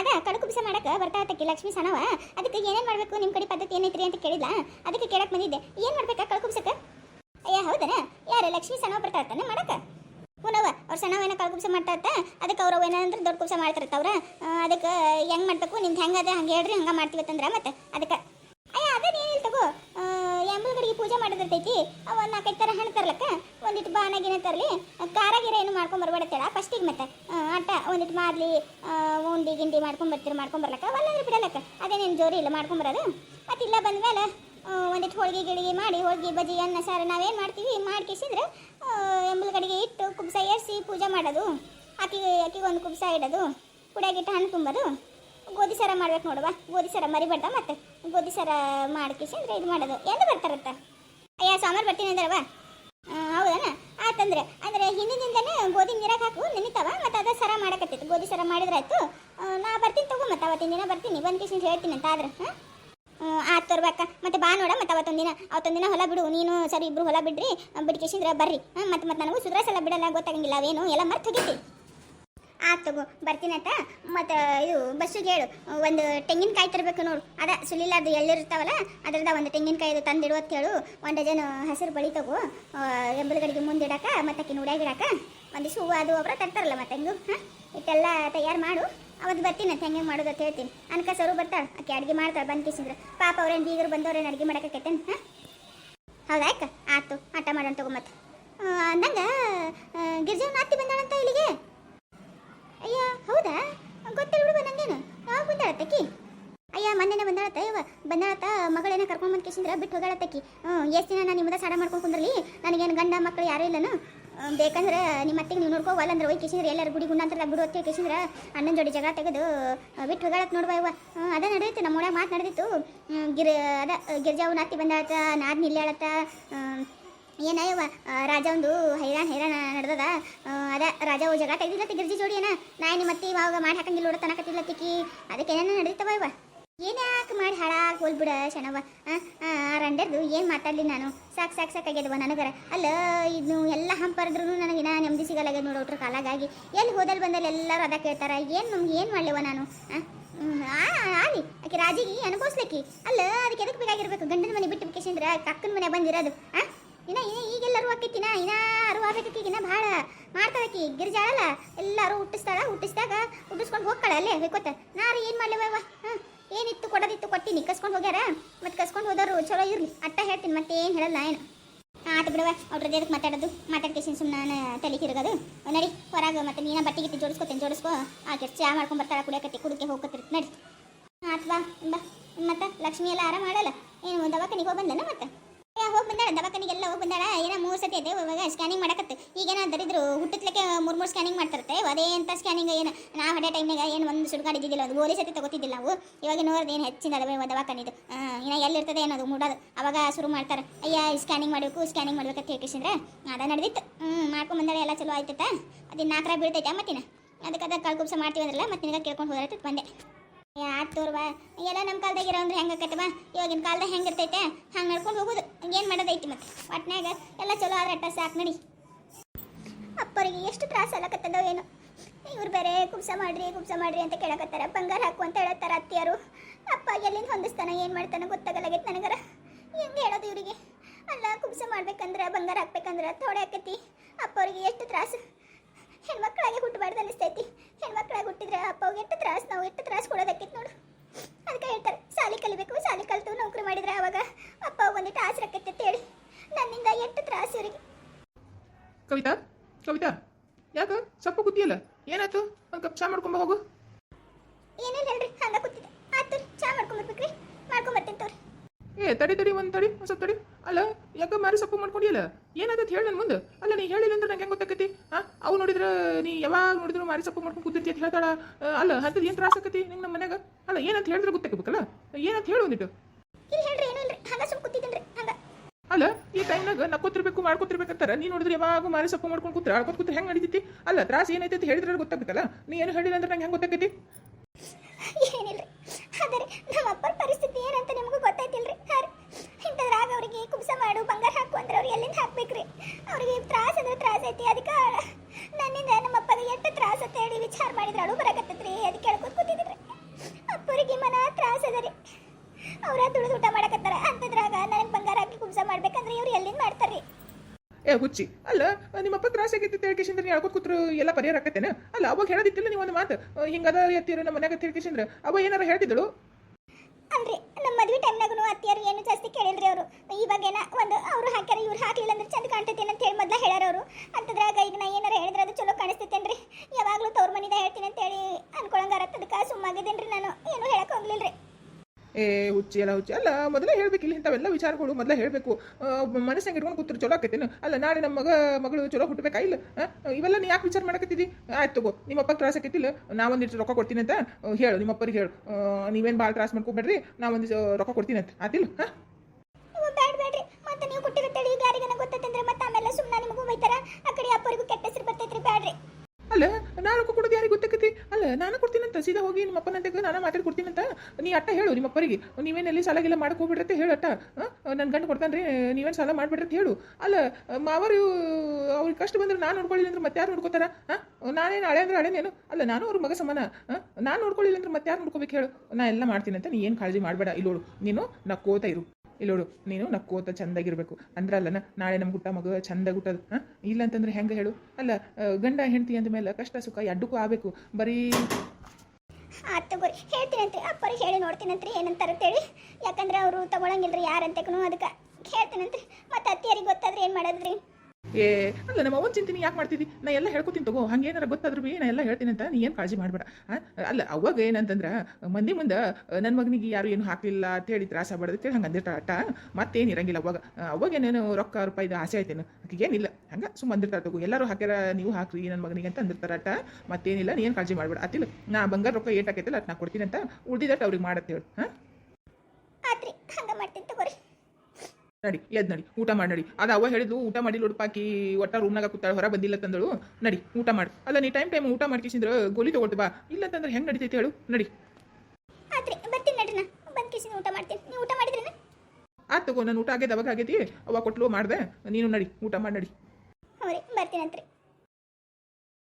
ಅದ ಕಡುಕು ಬಿಸ ಮಾಡಕ್ಕೆ ಬರ್ತಾ ತಕ್ಕಿ ಲಕ್ಷ್ಮಿ ಸಣವ ಅದಕ್ಕೆ ಏನೇನು ಮಾಡಬೇಕು ನಿಮ್ಮ ಕಡೆ ಪದ್ಧತಿ ಏನೈತ್ರಿ ಅಂತ ಕೇಳಿಲ್ಲ ಅದಕ್ಕೆ ಕೇಳಕ್ಕೆ ಬಂದಿದ್ದೆ. ಏನು ಮಾಡ್ಬೇಕಾ ಕಡುಕು ಬಿಸಕ್ಕೆ ಅಯ್ಯ, ಹೌದನ? ಯಾರು ಲಕ್ಷ್ಮೀ ಸಣವ ಬರ್ತಾ ಇರ್ತಾನೆ, ಮಾಡಕ್ಕೆ? ಹೂನವ ಅವ್ರು ಸಣ್ಣವೇನ ಮಾಡ್ತಾ ಇರ್ತ ಅದಕ್ಕೆ ಅವ್ರು ಏನಂದ್ರೆ ದೊಡ್ಡ ಕುಬ್ಸ ಮಾಡ್ತಿರ್ತಾವ್ರ ಅದಕ್ಕೆ ಹೆಂಗ್ ಮಾಡ್ಬೇಕು ನಿಮ್ದು ಹೆಂಗ ಅದ, ಹಂಗೆ ಹೇಳ್ರಿ, ಹಂಗ ಮಾಡ್ತೀವಿ ಅಂತಂದ್ರೆ ಮತ್ತೆ ಅದಕ್ಕೆ. ಅಯ್ಯ ಅದೇನು ಏನಿಲ್ಲ ತಗೋ ಎಂಬಲ್ಗಡಿಗೆ ಪೂಜೆ ಮಾಡೋದಿರ್ತೈತಿ ಒಂದು ನಾಲ್ಕೈದು ಥರ ಹಣ್ಣು ತರ್ಲಕ್ಕ ಒಂದಿಟ್ಟು ಬಾನಾಗಿನ ತರಲಿ, ಖಾರ ಗೀರ ಏನು ಮಾಡ್ಕೊಂಡ್ ಬರ್ಬೇಡತ್ತೇಳ ಫಸ್ಟಿಗೆ ಮತ್ತೆ ಆಟ ಒಂದಿಟ್ಟು ಮಾದ್ಲಿ ಉಂಡಿ ಗಿಂಡಿ ಮಾಡ್ಕೊಂಬರ್ತೀರಿ ಬರ್ತೀರಿ, ಮಾಡ್ಕೊಂಡ್ ಬರ್ಲಕ್ಕ, ಒಲ್ಲಾದ್ರೆ ಬಿಡಲಕ್ಕ, ಅದೇನೇನು ಜೋರಿ ಇಲ್ಲ ಮಾಡ್ಕೊಂಬರೋದು ಮತ್ತೆ ಇಲ್ಲ ಬಂದ್ಮೇಲೆ ಒಂದಿಟ್ಟು ಹೋಳಿಗೆ ಗಿಳಿಗೆ ಮಾಡಿ, ಹೋಳಿಗೆ ಬಜ್ಜಿ, ಅನ್ನ, ಸಾರು ನಾವೇನು ಮಾಡ್ತೀವಿ? ಮಾಡ್ಕಿಸಿದ್ರೆ ಎಂಬಲ್ ಕಡೆಗೆ ಇಟ್ಟು ಕುಬ್ಸ ಏರಿಸಿ ಪೂಜೆ ಮಾಡೋದು. ಆಕೆಗೆ ಆಕೆಗೆ ಒಂದು ಕುಬ್ಸ ಇಡೋದು. ಕುಡಿಯಾಗಿಟ್ಟು ಹಣ್ಣು ತುಂಬೋದು. ಗೋಧಿ ಸರ ಮಾಡ್ಬೇಕು ನೋಡುವ. ಗೋಧಿ ಸರ ಮರಿಬಾರ್ದ ಮತ್ತೆ? ಗೋಧಿ ಸರ ಮಾಡ್ಕಿಸಿದ್ರೆ ಇದು ಮಾಡೋದು. ಎಂದು ಬರ್ತಾರತ್ತ? ಅಯ್ಯ ಸಾಮಾರು ಬರ್ತೀನಿ ಅಂದ್ರವ ಹೌದನ? ಆತಂದ್ರೆ, ಅಂದ್ರೆ ಹಿಂದಿನಿಂದನೇ ಗೋಧಿ ನೀರಾಗ ಹಾಕು ನೆನಿತಾವ ಮತ್ತೆ ಅದ ಸರ ಮಾಡಕತ್ತಿತ್ತು. ಗೋಧಿ ಸರ ಮಾಡಿದ್ರೆ ಆಯ್ತು ನಾ ಬರ್ತೀನಿ ತಗೋ ಮತ್ತೆ, ಅವತ್ತಿನ ದಿನ ಬರ್ತೀನಿ. ಬಂದು ಕಿಶನ್ ಹೇಳ್ತೀನಿ ಅಂತ ಆದ್ರೆ, ಹಾಂ? ಆತ್ ತರ್ಬೇಕ ಮತ್ತೆ ಬಾ ನೋಡ ಮತ್ತೆ ಅವತ್ತೊಂದಿನ ಅವತ್ತೊಂದಿನ ಹೊಲ ಬಿಡು. ನೀನು ಸರಿ ಇಬ್ರು ಹೊಲ ಬಿಡ್ರಿ ಬಿಡ್ಕೇಶಿಂದ್ರೆ ಬರ್ರಿ. ಮತ್ತೆ ಮತ್ತೆ ನನಗೂ ಸುಧಾರಿಸಲ್ಲ ಬಿಡಲ್ಲ, ಗೊತ್ತಾಗಂಗಿಲ್ಲ ಅವೇನು ಎಲ್ಲ ಮರ್ತು ಹೋಗಿದ್ದೆ ಆತ್ ತಗೋ ಬರ್ತೀನತ್ತ ಮತ್ತು ಇದು ಬಸ್ಸಿಗೆ ಹೇಳು. ಒಂದು ತೆಂಗಿನಕಾಯಿ ತರಬೇಕು ನೋಡು. ಅದ ಸುಲಿಲಾರ್ದು ಎಲ್ಲಿರ್ತಾವಲ್ಲ ಅದ್ರದ ಒಂದು ತೆಂಗಿನಕಾಯಿ ತಂದಿಡು ಅಂತ ಹೇಳು. ಒಂದು ಡಜನ್ ಹಸಿರು ಬಳಿ ತಗೋ. ಎಂಬಲಗಡಿಗೆ ಮುಂದಿಡಕ ಮತ್ತೆ ನೋಡ್ಯಾಗಿಡಕ ಒಂದಿಷ್ಟು ಹೂವು ಅದು ಒಬ್ಬರ ತರ್ತಾರಲ್ಲ ಮತ್ತೆ ಹೆಂಗು, ಹಾಂ? ಇಟ್ಟೆಲ್ಲ ತಯಾರು ಮಾಡು. ಅವತ್ತು ಬರ್ತೀನಿ, ಅಂತ ಹೆಂಗೆ ಮಾಡೋದು ಅಂತ ಹೇಳ್ತೀನಿ. ಅನ್ಕ ಸರು ಬರ್ತಾಳೆ ಆಕೆ ಅಡುಗೆ ಮಾಡ್ತಾಳೆ, ಬಂದು ಕಿಸಿದ್ರೆ. ಪಾಪ ಅವ್ರೇನು ಬೀಗರು ಬಂದವ್ರೇನು ಅಡುಗೆ ಮಾಡಕತ್ತೇನೆ ಹಾಂ? ಹೌದಾ ಅಕ್ಕ? ಆಯ್ತು ಆಟ ಮಾಡೋಣ ತಗೋ ಮತ್ತೆ ಅಂದಂಗ ಗಿರ್ಜಾ ಅತ್ತಿ ಬಂದಾಳಂತ ಇಲ್ಲಿಗೆ? ಅಯ್ಯ, ಹೌದಾ? ಗೊತ್ತಿಲ್ಲ ಬಿಡು ನಂಗೇನು. ಯಾವಾಗ ಬಂದಾಳತ್ತಕ್ಕಿ ಅಯ್ಯ, ಮೊನ್ನೆನೆ ಬಂದಾಳತ್ತ ಇವ ಬಂದಾಳತ್ತ ಮಗಳೇನ ಕರ್ಕೊಂಡು ಬಂದು ಕೇಸಿಂದ್ರ ಬಿಟ್ಟು ಹೋಗಾಳತ್ತಕ್ಕಿ ಹ್ಞೂ ಎಷ್ಟು ದಿನ ನಾನು ನಿಮ್ಮದ ಸಾಡ ಮಾಡ್ಕೊಂಡು ಕುಂದ್ರಲಿ? ನನಗೇನು ಗಂಡ ಮಕ್ಕಳು ಯಾರೂ ಇಲ್ಲನು? ಬೇಕಂದ್ರೆ ನಿಮ್ಮ ಅತ್ತಿಗೆ ನೀವು ನೋಡ್ಕೋವಲ್ಲ ಅಂದ್ರೆ ಹೋಗಿ ಕೇಸಿಂದ್ರ ಎಲ್ಲರೂ ಗುಡಿ ಗುಂಡಾಂತರ ಬಿಡು ಹೊತ್ತಿ ಕೇಸಿಂದ್ರ ಅಣ್ಣನ ಜೋಡಿ ಜಗಳ ತೆಗೆದು ಬಿಟ್ಟು ಹೋಗಾಳತ್ ನೋಡ್ಬಾ ಇವ ಅದೇ ನಡೆದಿತ್ತು ನಮ್ಮ ಒಳಗೆ ಮಾತು ನಡೆದಿತ್ತು. ಗಿರ್, ಅದ ಗಿರ್ಜಾವನ ಅತ್ತಿ ಬಂದಾಳತ್ತ ನಾದ್ ಏನ ಇವ ರಾಜ ಒಂದು ಹೈರಾಣ ಹೈರಾಣ ನಡೆದದ. ಅದ ರಾಜ ಅವು ಜಗ ತೆಗ್ದಿಲ್ಲತ್ತಿ ಗಿರ್ಜಿ ಜೋಡಿ ಏನ? ನಾ ನಿಮ್ಮ ಅತ್ತಿ ಇವಾಗ ಮಾಡಿ ಹಾಕಂಗಿಲ್ಲ ನೋಡ ತನಕತ್ತಿಲ್ಲ ತಿಕ್ಕಿ ಅದಕ್ಕೆ ಏನೇನೋ ನಡೀತವ ಇವ ಏನ್ಯಾಕೆ ಮಾಡಿ ಹಾಳಾಗಿ ಹೋಲ್ಬಿಡ ಶಣವ ರಂಡರ್ದು ಏನು ಮಾತಾಡಲಿ ನಾನು? ಸಾಕು ಸಾಕು ಸಾಕಾಗ್ಯದವ ನನಗರ. ಅಲ್ಲ ಇದು ಎಲ್ಲ ಹಂಪರದ್ರು ನನಗೆ ನಾ ನೆಮ್ಮದಿ ಸಿಗಲ್ಲಾಗ್ಯದ ನೋಡೋಟ್ರ ಕಾಲಾಗಾಗಿ. ಎಲ್ಲಿ ಹೋದಲ್ಲಿ ಬಂದಲ್ಲಿ ಎಲ್ಲರೂ ಅದ ಕೇಳ್ತಾರ? ಏನು ನಮ್ಗೆ ಏನು ಮಾಡಲಿವ ನಾನು? ಆಲಿ, ಆಕೆ ರಾಜಿಗೆ ಅನುಭವಿಸ್ಲಿಕ್ಕೆ. ಅಲ್ಲ, ಅದಕ್ಕೆ ಎದಕ್ಕೆ ಬೇಕಾಗಿರ್ಬೇಕು? ಗಂಡನ ಮನೆ ಬಿಟ್ಟು ಬೇಕೇಶಂದ್ರೆ ಅಕ್ಕನ ಮನೆ ಬಂದಿರೋದು. ಆ, ಇನ್ನ ಈಗೆಲ್ಲರೂ ಹಾಕೈತಿನ ಇನ್ನ ಅರು ಆಗ್ಬೇಕಿ ಇನ್ನ ಭಾಳ ಮಾಡ್ತಾಳಕಿ ಗಿರಿಜಾಳಲ್ಲ? ಎಲ್ಲರೂ ಹುಟ್ಟಿಸ್ತಾಳ, ಹುಟ್ಟಿಸಿದಾಗ ಹುಟ್ಟಿಸ್ಕೊಂಡು ಹೋಗ್ತಾಳೆ ಅಲ್ಲೇ ಬೇಕೋತ ನಾರು ಏನು ಮಾಡಲಿವ ಹಾಂ ಏನಿತ್ತು ಕೊಡೋದಿತ್ತು ಕೊಟ್ಟಿನಿ. ಕಸ್ಕೊಂಡು ಹೋಗ್ಯಾರ? ಮತ್ತೆ ಕಸ್ಕೊಂಡು ಹೋದವರು ಚಲೋ ಇರ್ಲಿ. ಅಟ್ಟ ಹೇಳ್ತೀನಿ ಮತ್ತೆ ಏನು ಹೇಳಲ್ಲ ಏನು. ಆತು ಬಿಡವ ಅವ್ರ ಎದಕ್ಕೆ ಮಾತಾಡೋದು, ಮಾತಾಡ್ಕೇಶನ್ ಸುಮ್ಮನೆ ನಾನು ತಲೆ ತಿರುಗೋದು. ನಡಿ, ಹೊರಗೆ ಮತ್ತೆ ನೀನ ಬಟ್ಟೆ ಗಿಟ್ಟಿ ಜೋಡಿಸ್ಕೊತೇನೆ ಆ ಆಕೆ ಚಾ ಮಾಡ್ಕೊಂಡು ಬರ್ತಾಳ, ಕುಡಿಯಕತ್ತಿ, ಕುಡಿಕೆ ಹೋಗತ್ತಿರ್ತ ನಡಿ. ಆತ್ವಾ ಬಾ ಮತ್ತೆ ಲಕ್ಷ್ಮಿ ಎಲ್ಲ ಆರಾಮ ಮಾಡಲ್ಲ ಏನು ದವಾಖಾನಿಗೆ ಹೋಗಿ ಬಂದನ ಮತ್ತೆ? ಹೋಗಿ ಬಂದಾಳ ದವಾಖಾನಿಗೆಲ್ಲ ಹೋಗಿ ಬಂದಾಳ. ಏನೋ ಮೂರು ಸತಿ ಐತೆ ಇವಾಗ ಸ್ಕ್ಯಾನಿಂಗ್ ಮಾಡಕತ್ತೆ. ಈಗೇನ ದರಿದ್ರು ಹುಟ್ಟಿತ್ಲಕ್ಕೆ ಮೂರು ಮೂರು ಸ್ಕ್ಯಾನಿಂಗ್ ಮಾಡ್ತಿರುತ್ತೆ. ಅದೇ ಅಂತ ಸ್ಕ್ಯಾನಿಂಗ್ ಏನು? ನಾವು ಹೊಡೆ ಟೈಮ್ನಾಗ ಏನು ಒಂದು ಸುಡ್ಗಾಡಿದ್ದಿಲ್ಲ ಒಂದು ಗೋಲಿ ಸತಿ ತಗೋತಿದ್ದಿಲ್ಲ ನಾವು. ಇವಾಗ ನೋಡ್ದು ಏನು ಹೆಚ್ಚಿನ ದವಾಖಾನಿದು. ಇನ್ನು ಎಲ್ಲಿರ್ತದೆ ಏನದು ಮೂಡೋದು. ಅವಾಗ ಶುರು ಮಾಡ್ತಾರೆ, ಅಯ್ಯ ಸ್ಕ್ಯಾನಿಂಗ್ ಮಾಡಬೇಕು ಸ್ಕ್ಯಾನಿಂಗ್ ಮಾಡ್ಬೇಕಂತ ಹೇಳ್ಕೇಸಿಂದ್ರೆ ಅದ ನಡೆದಿತ್ತು. ಹ್ಞೂ ಮಾಡ್ಕೊಂಡ್ ಬಂದಾಳೆ, ಎಲ್ಲ ಚಲೋ ಆಯ್ತತ್ತ ಅದಿನ್ನ ನಾಲ್ಕರ ಬೀಳ್ತೈತೆ ಮತ್ತಿನ ಅದಕ್ಕೆ ಅದ ಕಳ್ಕುಬ್ಸ ಮಾಡ್ತೀವಿ ಅಂದ್ರಲ್ಲ, ಮತ್ತೆ ಕೇಳ್ಕೊಂಡು ಹೋದ್ರೆ ಬಂದೆ. ಎಲ್ಲ ನಮ್ಮ ಕಾಲದಾಗ ಇರೋ ಅಂದ್ರೆ ಹೆಂಗಾಕತ್ತವ ಇವಾಗಿನ ಕಾಲದಾಗ ಹೆಂಗ ಇರ್ತೈತೆ? ಹಂಗೆ ನಡ್ಕೊಂಡು ಹೋಗೋದು. ಏನು ಮಾಡೋದೈತಿ ಮತ್ತೆ ಒಟ್ನ್ಯಾಗ ಎಲ್ಲ ಚಲೋ ಆದ್ರೆ ಅಟ್ಟ ಸಾಕು ನಡಿ. ಅಪ್ಪರಿಗೆ ಎಷ್ಟು ತ್ರಾಸ ಆಗತ್ತದೋ ಏನು. ಇವ್ರು ಬೇರೆ ಕುಬ್ಸ ಮಾಡ್ರಿ ಕುಬ್ಸ ಮಾಡ್ರಿ ಅಂತ ಕೇಳಕತ್ತಾರ. ಬಂಗಾರ ಹಾಕು ಅಂತ ಹೇಳತ್ತಾರ ಅತ್ತಿಯರು. ಅಪ್ಪ ಎಲ್ಲಿಂದ ಹೊಂದಿಸ್ತಾನ, ಏನು ಮಾಡ್ತಾನ ಗೊತ್ತಾಗಲಾಗೈತೆ ನನಗರ. ಹೆಂಗೆ ಹೇಳೋದು ಇವರಿಗೆ? ಅಲ್ಲ ಕುಬ್ಸ ಮಾಡ್ಬೇಕಂದ್ರ, ಬಂಗಾರ ಹಾಕ್ಬೇಕಂದ್ರ ಥೋಡೆ ಆಕೈತಿ. ಅಪ್ಪ ಅವ್ರಿಗೆ ಎಷ್ಟು ತ್ರಾಸು. ಹೆಣ್ಮಕ್ಳಾಗೆ ಹುಟ್ಟಬಾರ್ದು ಅನಿಸ್ತೈತಿ ಹೆಣ್ಮಕ್ಳಾಗಿ ಹುಟ್ಟಿದ್ರೆ ಅಪ್ಪ ಅವ್ಗೆ ಎಷ್ಟು ತ್ರಾಸ ನಾವು ಎಷ್ಟು ತ್ರಾಸ ಕೊಡೋದಕ್ಕಿತ್ತು ನೋಡು. ಅದಕ್ಕೆ ಹೇಳ್ತಾರೆ ಸಾಲಿ ಕಲಿಬೇಕು ಸಾಲಿ ಕಲಿತು ನೌಕರಿ ಮಾಡಿದ್ರೆ ಅವಾಗ ಅಪ್ಪ ಒಂದಿಟ್ಟು ಆಸರೆ ಅಂತ ಹೇಳಿ. ನನ್ನಿಂದ ಎಷ್ಟು ತ್ರಾಸ ಇವರಿಗೆ? ಕವಿತಾ ಕವಿತಾ ಯಾಕ? ಸೊಪ್ಪು ಕುತ್ತಿಯಲ್ಲ ಏನಾಯ್ತು? ಒಂದು ಕಪ್ ಚಾ ಮಾಡ್ಕೊಂಬ ಹೋಗು. ಏನಿಲ್ಲ ಹೇಳ್ರಿ ಹಂಗ ಕೂತಿದ್ದೆ. ಆತು ಚಾ ಮಾಡ್ಕೊಂಬರ್ಬೇಕ್ರಿ ಮಾಡ್ಕೊಂಬರ್ತೀನಿ ತೋರಿ. ಏ ತಡಿ ತಡಿ ಒಂದು ತಡಿ ಒಂದು ಸ್ವಲ್ಪ ತಡಿ. ಅಲ್ಲ ಯಾಕ ಮಾರಿ ಸೊಪ್ಪು ಮಾಡ್ಕೊಂಡಿಯಲ್ಲ? ಏನಾಯ್ತು ಹೇಳಿ ನನ್ನ ಮುಂದೆ ಅಲ್ಲ ನೀ ಹೇಳಿಲ್ಲ ಅಂದ್ರೆ ನಂಗೆ ಹೆಂಗೆ ಗೊತ್ತಾಕತಿ ಹಾಂ ಅವು ನೋಡಿದ್ರೆ ನೀ ಯಾವಾಗ ನೋಡಿದ್ರು ಮಾರಿಸಪ್ಪ ಮಾಡ್ಕೊಂಡು ಕೂತಿರ್ತಿ ಅಂತ ಹೇಳ್ತಾಳ. ಅಲ್ಲ ಅಂತದ್ ಏನು ತ್ರಾಸ ಆಕತಿ ನಿಂಗೆ ನಮ್ಮ ಮನ್ಯಾಗ? ಅಲ್ಲ ಏನಂತ ಹೇಳಿದ್ರೆ ಗೊತ್ತಾಗಬೇಕಲ್ಲ? ಏನಂತ ಹೇಳು ಒಂದಿಟ್ಟು. ಇಲ್ಲಿ ಹೇಳ್ರಿ ಏನೂ ಇಲ್ರಿ. ಹಂಗ ಸುಮ್ ಕೂತಿದ್ದೀನಿ ಹಂಗ. ಅಲ್ಲ ಈ ಟೈಮ್ನಾಗ ನಕ್ಕೋತಿರ್ಬೇಕು ಮಾಡ್ಕೊತಿರ್ಬೇಕಂತಾರ. ನೀ ನೋಡಿದ್ರೆ ಯಾವಾಗ ಮಾರಿಸಪ್ಪ ಮಾಡ್ಕೊಂಡು ಕೂತ್ರೆ ಆಡ್ಕೊತ ಕೂತ್ರೆ ಹೆಂಗ್ ನಡೀತೈತಿ? ಅಲ್ಲ ತ್ರಾಸ ಏನೈತಿ ಅಂತ ಹೇಳಿದ್ರೆ ಗೊತ್ತಾಗಬೇಕಲ್ಲ? ನೀ ಏನು ಹೇಳಿಲ್ಲ ಅಂದ್ರೆ ನಂಗೆ ಹೆಂಗೆ ಗೊತ್ತಾಗತಿ ಏನಿಲ್ರಿ. ಆದರೆ ನಮ್ಮ ಅಪ್ಪರ ಪರಿಸ್ಥಿತಿ ಏನಂತ ನಿಮಗೂ ಗೊತ್ತಾಯ್ತಿಲ್ರಿ. ಹಾಂ ರೀ ಇಂಥದ್ರಾಗ ಅವ್ರಿಗೆ ಕುಬ್ಸ ಮಾಡು ಬಂಗಾರ ಹಾಕು ಅಂದ್ರೆ ಅವ್ರು ಎಲ್ಲಿಂದ ಹಾಕ್ಬೇಕ್ರಿ? ಅವ್ರಿಗೆ ತ್ರಾಸ ಅಂದ್ರೆ ತ್ರಾಸ ಐತಿ ಅದಕ್ಕೆ ನನ್ನಿಂದ ನಮ್ಮ ಅಪ್ಪಗೆ ಎಷ್ಟು ತ್ರಾಸ ಅಂತ ಹೇಳಿ ವಿಚಾರ ಮಾಡಿದ್ರೆ ಅಳು ಬರಕತ್ತದ್ರಿ? ಅದಕ್ಕೆ ಕೇಳ್ಕೊತ ಕೂತಿದ್ರಿ. ಅಪ್ಪರಿಗೆ ಮನ ತ್ರಾಸ ಅದರಿ ಅವ್ರ ದುಡಿದು ಊಟ ಮಾಡಕತ್ತಾರ. ಅಂತದ್ರಾಗ ನನಗೆ ಬಂಗಾರ ಹಾಕಿ ಕುಂಸ ಮಾಡ್ಬೇಕಂದ್ರೆ ಇವ್ರು ಎಲ್ಲಿಂದ ಮಾಡ್ತಾರ್ರಿ ಏ ಹುಚ್ಚಿ ಅಲ್ಲ ನಿಮ್ಮಪ್ಪ ತ್ರಾಸ ಆಗೈತಿ ತಿಳ್ಕೇಶಂದ್ರೆ ನೀವು ಯಾಕೋ ಕೂತ್ರು ಎಲ್ಲ ಪರಿಹಾರ ಆಕತ್ತೇನ? ಅಲ್ಲ ಅವಾಗ ಹೇಳದಿತ್ತಿಲ್ಲ ನೀವು ಒಂದು ಮಾತು? ಹಿಂಗದ ಎತ್ತೀರ ನಮ್ಮ ಮನ್ಯಾಗ ತಿಳ್ಕೇಶಂದ್ರೆ ಅವ ಏನಾರ ಹೇಳ್ತಿದ್ದಳು? ಅಲ್ರಿ ನಮ್ಮ ಮದ್ವೆ ಟೈಮ್ನಾಗೂ ಅತ್ತಿಯರು ಏನು ಜಾಸ್ತಿ ಕೇಳಿಲ್ರಿ ಅವರು. ಇವಾಗೇನ ಒಂದು ಅವರು ಹಾಕ್ಯಾರ, ಇವ್ರು ಹಾಕ್ಲಿಲ್ಲ ಅಂದ್ರೆ ಚಂದ ಕಾಣ್ತೈತಿ ಅಂತ ಹೇಳಿ ಮೊದ್ಲ ಹೇಳ್ಯಾರ ಅವರು. ಅಂತದ್ರಾಗ ಈಗ ನಾ ಏನಾರ ಹೇಳಿದ್ರೆ ಅದು ಚಲೋ ಕಾಣಿಸ್ತೈತೇನ್ರಿ? ಯಾವಾಗಲೂ ತವ್ರ ಮನಿದ ಹೇಳ್ತೀನಿ ಅಂತ ಹೇಳಿ ಅನ್ಕೊಳಂಗಾರ ಅದಕ್ಕೆ ಸುಮ್ಮಾಗಿದ್ದೇನ್ರಿ ನಾನು. ಏನು ಹೇಳಕ್ ಹೋಗ್ಲಿಲ್ರಿ. ಏ, ಹುಚ್ಚಿ ಅಲ್ಲ ಹುಚ್ಚಿ. ಅಲ್ಲ, ಮೊದಲೇ ಇಲ್ಲಿ ಇಂಥವೆಲ್ಲ ವಿಚಾರಗಳು ಮೊದಲೇ ಹೇಳಬೇಕು. ಮನಸ್ಸಂಗೆ ಇಟ್ಕೊಂಡು ಕೂತ್ರು ಚಲೋ ಆಕೈತೇನು? ಅಲ್ಲ, ನಾಳೆ ನಮ್ಮ ಮಗ, ಮಗಳು ಚಲೋ ಹುಟ್ಟಬೇಕಾ ಇಲ್ಲ? ಇವೆಲ್ಲ ನೀ ಯಾಕೆ ವಿಚಾರ ಮಾಡಕತ್ತಿದ್ದಿ ಆಯ್ತು ತಗೋ ನಿಮ್ಮಪ್ಪ ತ್ರಾಸ ಆಕೈತಿಲ್ಲ ನಾ ಒಂದಿಷ್ಟು ರೊಕ್ಕ ಕೊಡ್ತೀನಿ ಅಂತ ಹೇಳು ಹೇಳು ನಿಮ್ಮಪ್ಪರಿಗೆ ಹೇಳು. ನೀವೇನು ಭಾಳ ತ್ರಾಸ ಮಾಡ್ಕೊಬೇಡ್ರಿ ನಾ ಒಂದಿಷ್ಟು ರೊಕ್ಕ ಕೊಡ್ತೀನಿ ಅಂತ. ಆತಿಲ್ಲ? ಹಾಂ? ನೀವು ಬೇಡ್ರಿ ಮತ್ತೆ ನೀವು ಕೊಟ್ಟಿರೋ ತಳಿ ಯಾರಿಗನ ಗೊತ್ತಂದ್ರೆ ಮತ್ತೆ ಆಮೇಲೆ ಸುಮ್ಮನೆ ನಿಮಗೂ ಬೈತಾರ ಆ ಕಡೆ ಅಪ್ಪರಿಗೂ ಕೆಟ್ಟ ಹೆಸರು ಬರ್ತೈತ್ರಿ ಬೇಡ್ರಿ ಅಲ್ಲ, ನಾನು ರೊಕ್ಕ ಕೊಡೋದು ಯಾರಿಗೆ ಗೊತ್ತಾಕತಿ? ಅಲ್ಲ, ನಾನು ಕೊಡ್ತೀನಂತ, ಸೀದಾ ಹೋಗಿ ನಿಮ್ಮ ಅಪ್ಪನಂತೆ ನಾನು ಮಾತಾಡಿ ಕೊಡ್ತೀನಂತ? ನೀ ಅಟ್ಟ ಹೇಳು ನಿಮ್ಮ ಅಪ್ಪರಿಗೆ. ನೀವೇನು ಎಲ್ಲಿ ಸಾಲಾಗಿಲ್ಲ ಮಾಡಕ್ಕೆ ಅಂತ ಹೇಳು ಅಟ್ಟ. ನನ್ನ ಗಂಡು ಕೊಡ್ತಾನೆ ರೀ ನೀವೇನು ಸಾಲ ಮಾಡ್ಬಿಡ್ರಿ ಅಂತ ಹೇಳು. ಅಲ್ಲ, ಮಾವರು, ಅವ್ರಿಗೆ ಕಷ್ಟ ಬಂದ್ರೆ ನಾನು ನೋಡ್ಕೊಳ್ಳಿಲ್ಲ ಅಂದ್ರೆ ಮತ್ತೆ ಯಾರು ನೋಡ್ಕೋತಾರ? ನಾನೇನು ಹಳೆ ಅಂದ್ರೆ ಹಳೆನೇನು ಅಲ್ಲ, ನಾನು ಅವ್ರ ಮಗ ಸಮಾನ. ನಾನು ನೋಡ್ಕೊಳ್ಳಿಲ್ಲ ಅಂದ್ರೆ ಮತ್ತೆ ಯಾರು ನೋಡ್ಕೋಬೇಕು ಹೇಳು. ನಾ ಎಲ್ಲ ಮಾಡ್ತೀನಿ ಅಂತ ನೀ ಏನು ಕಾಳಜಿ ಮಾಡಬೇಡ ಇಲ್ಲೋಡು ನೀನು ನಕ್ಕೋತ ಇರು. ಇಲ್ಲೋಡು ನೀನು ನಕ್ಕೋತ ಚಂದಾಗಿರ್ಬೇಕು. ಅಂದ್ರಲ್ಲನ ನಾಳೆ ನಮ್ಮ ಗುಟ್ಟ ಮಗ ಚಂದಾಗಿ ಹುಟ್ಟದು ಹಾಂ? ಇಲ್ಲ ಅಂತಂದ್ರೆ ಹೆಂಗೆ ಹೇಳು? ಅಲ್ಲ ಗಂಡ ಹೆಂಡತಿ ಅಂದ ಮೇಲೆ ಕಷ್ಟ ಸುಖ ಎಡ್ಡಕ್ಕೂ ಆಗಬೇಕು. ಬರೀ ತಗೋರಿ ಹೇಳ್ತೀನಂತ್ರಿ ಅಪ್ಪರಿಗೆ ಹೇಳಿ ನೋಡ್ತೀನಂತ್ರಿ, ಏನಂತಾರ ಅಂತೇಳಿ. ಯಾಕಂದ್ರೆ ಅವರು ತಗೊಳಂಗಿಲ್ರಿ ಯಾರಂತಕ್ಕೂ ಅದಕ್ಕೆ ಹೇಳ್ತೀನಂತ್ರಿ. ಮತ್ತೆ ಅತ್ತಿಯರಿಗೆ ಗೊತ್ತಾದ್ರೆ ಏನು ಮಾಡೋದ್ರಿ? ಏ, ಅಲ್ಲ, ನಮ್ಮ ಅವ್ವನ ಚಿಂತಿನಿ ಯಾಕೆ ಮಾಡ್ತಿದ್ದಿ ನಾ ಎಲ್ಲ ಹೇಳ್ಕೊತೀನಿ ತಗೋ, ಹಂಗೇನಾರ ಗೊತ್ತಾದ್ರು ಬಿ ನಾ ಎಲ್ಲ ಹೇಳ್ತೀನಿ ಅಂತ ನೀ ಏನು ಕಾಳಜಿ ಮಾಡಬೇಡ. ಅಲ್ಲ ಅವಾಗ ಏನಂತಂದ್ರೆ, ಮಂದಿ ಮುಂದೆ ನನ್ನ ಮಗನಿಗೆ ಯಾರು ಏನು ಹಾಕಲಿಲ್ಲ ಅಂತ ಹೇಳಿ ತ್ರಾಸ ಬಡದಕ್ಕೆ ಹಂಗೆ ಅಂದಿರ್ತಾಳೆ ಅಟ್ಟ ಮತ್ತೇನು ಇರಂಗಿಲ್ಲ ಅವಾಗ ಅವಾಗ ಏನೇನು ರೊಕ್ಕ ರೂಪಾಯಿದು ಆಸೆ ಆಯ್ತೇನು. ಏನಿಲ್ಲ. ಹಂಗೆ ಸುಮ್ಮ ಅಂದಿರ್ತಾಳೆ ತಗೋ, ಎಲ್ಲರೂ ಹಾಕ್ಯಾರ, ನೀವು ಹಾಕ್ರಿ ನನ್ನ ಮಗನಿಗೆ ಅಂತ ಅಂದಿರ್ತಾರ ಅಟ್ಟ ಮತ್ತೇನಿಲ್ಲ, ನೀ ಏನು ಕಾಳಜಿ ಮಾಡಬೇಡ. ಅತಿಲ್ಲ ನಾ ಬಂಗಾರ ರೊಕ್ಕ ಏಟ್ ಹಾಕೈತಲ್ಲ ಅಟ್ ನಾ ಕೊಡ್ತೀನಿ ಅಂತ ಉಳ್ದಿದಟ್ಟು ಅವ್ರಿಗೆ ಮಾಡತ್ತೆ ಹೇಳಿ. ಹಾಂ ಆತ್ರಿ ಹಂಗ ಮಾಡ್ತೀನಿ ತಗೋರಿ ನಡಿ ಎದ್ ನಡಿ ಊಟ ಮಾಡಿ ನಡಿ. ಅದು ಅವ ಹೇಳಿದ್ಲು ಊಟ ಮಾಡಿ ಲುಡ್ಪಾಕಿ ಒಟ್ಟ ರೂಮ್ನಾಗ ಕೂತಾಳ ಹೊರ ಬಂದಿಲ್ಲ ತಂದಳು ನಡಿ ಊಟ ಮಾಡಿ. ಅಲ್ಲ ನೀ ಟೈಮ್ ಟೈಮ್ ಊಟ ಮಾಡ್ಕಿಸಿದ್ರ ಗೋಲಿ ತಗೊಳ್ತು ಬಾ. ಇಲ್ಲ ಅಂತಂದ್ರೆ ಹೆಂಗ್ ನಡಿತೈತಿ ಹೇಳು. ನಡಿ. ಆತ್ರಿ ಬರ್ತೀನಿ ನಡ್ರಿ ನಾ. ಬಂದ್ ಕಿಸಿನ ಊಟ ಮಾಡ್ತೀನಿ. ನೀವು ಊಟ ಮಾಡಿದ್ರೇನ? ಆತ್ ತಗೋ ನಾನು ಊಟ ಆಗ್ಯದ ಅವಾಗ ಆಗೈತಿ ಅವಾಗ ಕೊಟ್ಲು ಮಾಡ್ದೆ. ನೀನು ನಡಿ ಊಟ ಮಾಡಿ ನಡಿ. ಬರ್ತೀನಿ ಅಂತ್ರಿ.